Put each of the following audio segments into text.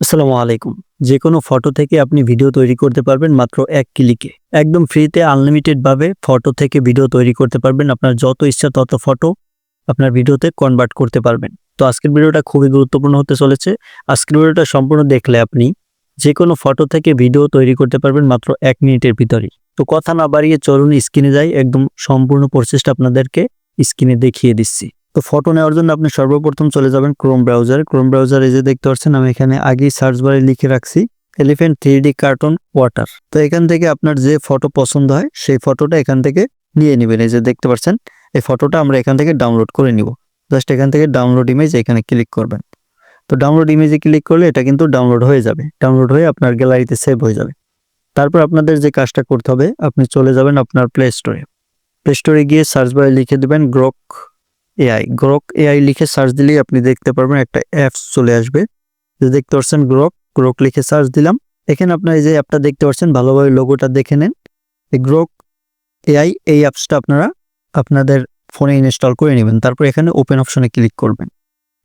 আসসালামু আলাইকুম। যে কোনো ফটো থেকে আপনি ভিডিও তৈরি করতে পারবেন মাত্র এক ক্লিকে। একদম ফ্রিতে আনলিমিটেড ভাবে ফটো থেকে ভিডিও তৈরি করতে পারবেন আপনার যত ইচ্ছা তত ফটো আপনার ভিডিওতে কনভার্ট করতে পারবেন। তো আজকের ভিডিওটা খুবই গুরুত্বপূর্ণ হতে চলেছে। আজকের ভিডিওটা সম্পূর্ণ দেখলে আপনি যে কোনো ফটো থেকে ভিডিও তৈরি করতে পারবেন মাত্র এক মিনিটের ভিতরেই। তো কথা না বাড়িয়ে চলুন স্ক্রিনে যাই, একদম সম্পূর্ণ প্রসেসটা আপনাদেরকে স্ক্রিনে দেখিয়ে দিচ্ছি। তো ফটো নেওয়ার জন্য আপনি সর্বপ্রথম চলে যাবেন ক্রোম ব্রাউজার ক্রোম ব্রাউজার এই যে দেখতে পাচ্ছেন, আমি এখানে আগেই সার্চ বারে লিখে রাখছি। এলিফেন্ট থ্রি কার্টুন ওয়াটার তো এখান থেকে আপনার যে ফটো পছন্দ হয়, সেই ফটোটা এখান থেকে নিয়ে নেবেন। এই যে দেখতে পাচ্ছেন, এই ফটোটা আমরা এখান থেকে ডাউনলোড করে নিব। জাস্ট এখান থেকে ডাউনলোড ইমেজ এখানে ক্লিক করবেন। তো ডাউনলোড ইমেজে ক্লিক করলে এটা কিন্তু ডাউনলোড হয়ে যাবে। ডাউনলোড হয়ে আপনার গ্যালারিতে সেভ হয়ে যাবে। তারপর আপনাদের যে কাজটা করতে হবে, আপনি চলে যাবেন আপনার প্লে স্টোরে প্লে স্টোরে গিয়ে সার্চ বারে লিখে দেবেন গ্রক এআই গ্রক এআই লিখে সার্চ দিলেই আপনি দেখতে পারবেন একটা অ্যাপস চলে আসবে। যে দেখতে পাচ্ছেন গ্রক গ্রক লিখে সার্চ দিলাম। এখানে আপনার এই যে অ্যাপটা দেখতে পাচ্ছেন, ভালোভাবে লোগোটা দেখে নেন। এই গ্রক এআই এই অ্যাপসটা আপনারা আপনাদের ফোনে ইনস্টল করে নেবেন। তারপর এখানে ওপেন অপশনে ক্লিক করবেন।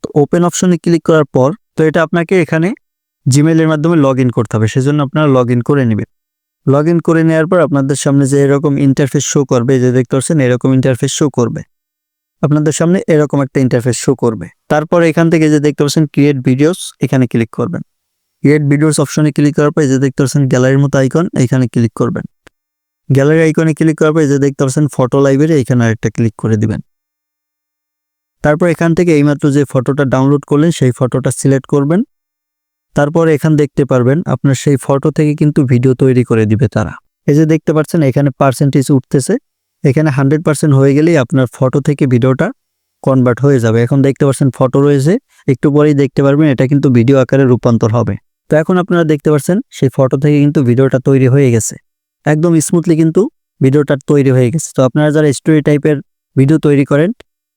তো ওপেন অপশনে ক্লিক করার পর, তো এটা আপনাকে এখানে জিমেলের মাধ্যমে লগ করতে হবে। সেজন্য আপনারা লগ করে নেবেন। লগ করে নেওয়ার পর আপনাদের সামনে যে এরকম ইন্টারফেস শো করবে যে দেখতে পাচ্ছেন, এরকম ইন্টারফেস শো করবে। আপনাদের সামনে এরকম একটা ইন্টারফেস শো করবে। তারপর এখান থেকে যে দেখতে পাচ্ছেন ক্রিয়েট ভিডিওস এখানে ক্লিক করবেন। ক্রিয়েট ভিডিওস অপশনে ক্লিক করার পর যে দেখতে পাচ্ছেন গ্যালারির মতো আইকন এখানে ক্লিক করবেন। গ্যালারি আইকনে ক্লিক করার পর যে দেখতে পাচ্ছেন ফটো লাইব্রেরি এখানে আরেকটা ক্লিক করে দিবেন। তারপর এখান থেকে এইমাত্র যে ফটোটা ডাউনলোড করলেন, সেই ফটোটা সিলেক্ট করবেন। তারপর এখান দেখতে পারবেন, আপনার সেই ফটো থেকে কিন্তু ভিডিও তৈরি করে দিবে তারা। এই যে দেখতে পাচ্ছেন, এখানে পার্সেন্টেজ উঠতেছে। এখানে হান্ড্রেড পার্সেন্ট হয়ে গেলেই আপনার ফটো থেকে ভিডিওটা কনভার্ট হয়ে যাবে। এখন দেখতে পাচ্ছেন ফটো রয়েছে, একটু পরেই দেখতে পারবেন, এটা কিন্তু ভিডিও আকারে রূপান্তর হবে। তো এখন আপনারা দেখতে পাচ্ছেন, সেই ফটো থেকে কিন্তু ভিডিওটা তৈরি হয়ে গেছে। একদম স্মুথলি কিন্তু ভিডিওটা তৈরি হয়ে গেছে। তো আপনারা যারা স্টোরি টাইপের ভিডিও তৈরি করেন,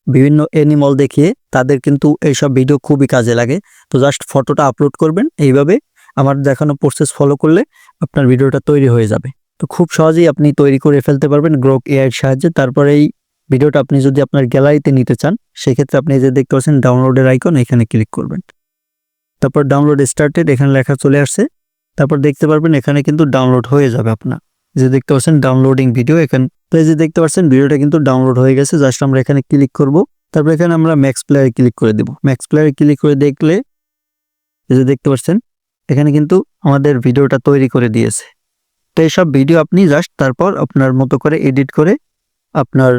বিভিন্ন অ্যানিমল দেখিয়ে, তাদের কিন্তু এইসব ভিডিও খুবই কাজে লাগে। তো জাস্ট ফটোটা আপলোড করবেন, এইভাবে আমার দেখানো প্রসেস ফলো করলে আপনার ভিডিওটা তৈরি হয়ে যাবে। তো খুব সহজেই আপনি তৈরি করে ফেলতে পারবেন গ্রোক এআইয়ের সাহায্যে। তারপরে এই ভিডিওটা আপনি যদি আপনার গ্যালারিতে নিতে চান, সেক্ষেত্রে আপনি যে দেখতে পাচ্ছেন ডাউনলোডের আইকন, এখানে ক্লিক করবেন। তারপর ডাউনলোড স্টার্টেড, এখানে লেখা চলে আসছে। তারপর দেখতে পারবেন এখানে কিন্তু ডাউনলোড হয়ে যাবে আপনার। যে দেখতে পাচ্ছেন ডাউনলোডিং ভিডিও, এখানে তো এই যে দেখতে পাচ্ছেন ভিডিওটা কিন্তু ডাউনলোড হয়ে গেছে। জাস্ট আমরা এখানে ক্লিক করব। তারপর এখানে আমরা ম্যাক্স প্লেয়ারে ক্লিক করে দেব। ম্যাক্স প্লেয়ারে ক্লিক করে দেখলে, এই যে দেখতে পাচ্ছেন, এখানে কিন্তু আমাদের ভিডিওটা তৈরি করে দিয়েছে। তো এইসব ভিডিও আপনি জাস্ট তারপর আপনার মতো করে এডিট করে আপনার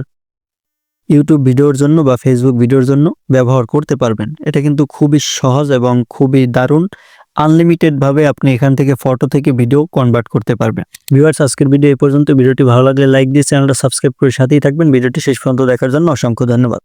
ইউটিউব ভিডিওর জন্য বা ফেসবুক ভিডিওর জন্য ব্যবহার করতে পারবেন। এটা কিন্তু খুবই সহজ এবং খুবই দারুণ। আনলিমিটেড ভাবে আপনি এখান থেকে ফটো থেকে ভিডিও কনভার্ট করতে পারবেন। ভিউয়ার্স আজকের ভিডিও এই পর্যন্ত। ভিডিওটি ভালো লাগলে লাইক দিয়ে চ্যানেলটা সাবস্ক্রাইব করে সাথেই থাকবেন। ভিডিওটি শেষ পর্যন্ত দেখার জন্য অসংখ্য ধন্যবাদ।